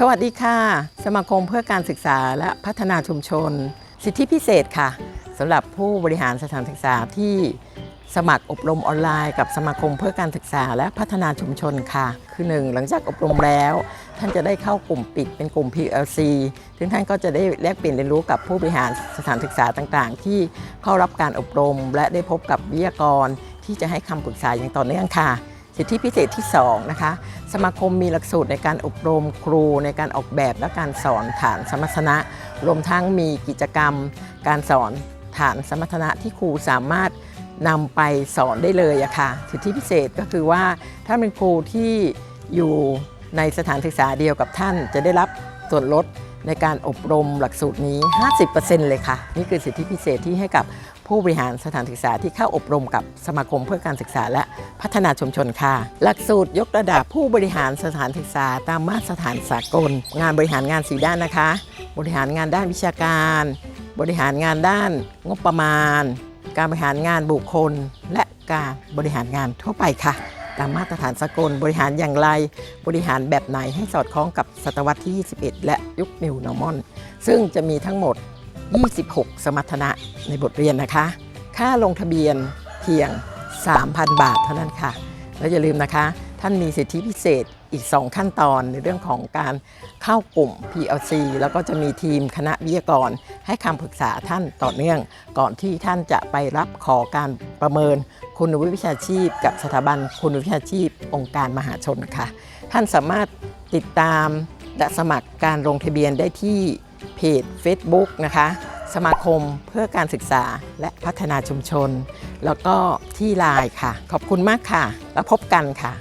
สวัสดีค่ะ สมาคมเพื่อการศึกษาและพัฒนาชุมชน สิทธิพิเศษค่ะสำหรับผู้บริหารสถานศึกษาที่สมัครอบรมออนไลน์กับสมาคมเพื่อการศึกษาและพัฒนาชุมชนค่ะ คือหนึ่งหลังจากอบรมแล้ว ท่านจะได้เข้ากลุ่มปิดเป็นกลุ่ม PLC ซึ่งท่านก็จะได้แลกเปลี่ยนเรียนรู้กับผู้บริหารสถานศึกษาต่างๆ ที่เข้ารับการอบรม และได้พบกับวิทยากรที่จะให้คำปรึกษาอย่างต่อเนื่องค่ะ สิทธิพิเศษที่ 2 นะคะ สมาคมมีหลักสูตรในการอบรมครูในการออกแบบและการสอนฐานสมรรถนะ รวมทั้งมีกิจกรรม การสอนฐานสมรรถนะที่ครูสามารถนำไปสอนได้เลยอะค่ะ สิทธิพิเศษก็คือว่าถ้าเป็นครูที่อยู่ในสถานศึกษาเดียวกับท่านจะได้รับส่วนลด ในการอบรมหลักสูตรนี้ 50%เลยค่ะ นี่คือสิทธิพิเศษที่ให้กับผู้บริหารสถานศึกษาที่เข้าอบรมกับสมาคมเพื่อการศึกษาและพัฒนาชุมชนค่ะ หลักสูตรยกระดับผู้บริหารสถานศึกษา ตามมาตรฐานสากล งานบริหารงานสีด้านนะคะ บริหารงานด้านวิชาการ บริหารงานด้านงบประมาณ การบริหารงานบุคคล และการบริหารงานทั่วไปค่ะ ตามมาตรฐานสากลบริหารอย่างไร บริหารแบบไหนให้สอดคล้องกับศตวรรษที่ 21 และยุคนิวนอร์มอนซึ่งจะมีทั้งหมด 26 สมรรถนะในบทเรียนนะคะ ค่าลงทะเบียนเพียง 3,000 บาทเท่านั้นค่ะ แล้วอย่าลืมนะคะ ท่านมีสิทธิพิเศษอีก 2 ขั้นตอนในเรื่องของการเข้ากลุ่ม PLC แล้วก็จะมีทีมคณะวิทยากร ให้คำปรึกษาท่านต่อเนื่อง ก่อนที่ท่านจะไปรับขอการประเมินคุณวิชาชีพ กับสถาบันคุณวุฒิวิชาชีพ องค์การมหาชนค่ะ ท่านสามารถติดตามและสมัครการลงทะเบียนได้ที่เพจ Facebook นะคะ สมาคมเพื่อการศึกษาและพัฒนาชุมชน แล้วก็ที่ไลน์ค่ะ ขอบคุณมากค่ะ แล้วพบกันค่ะ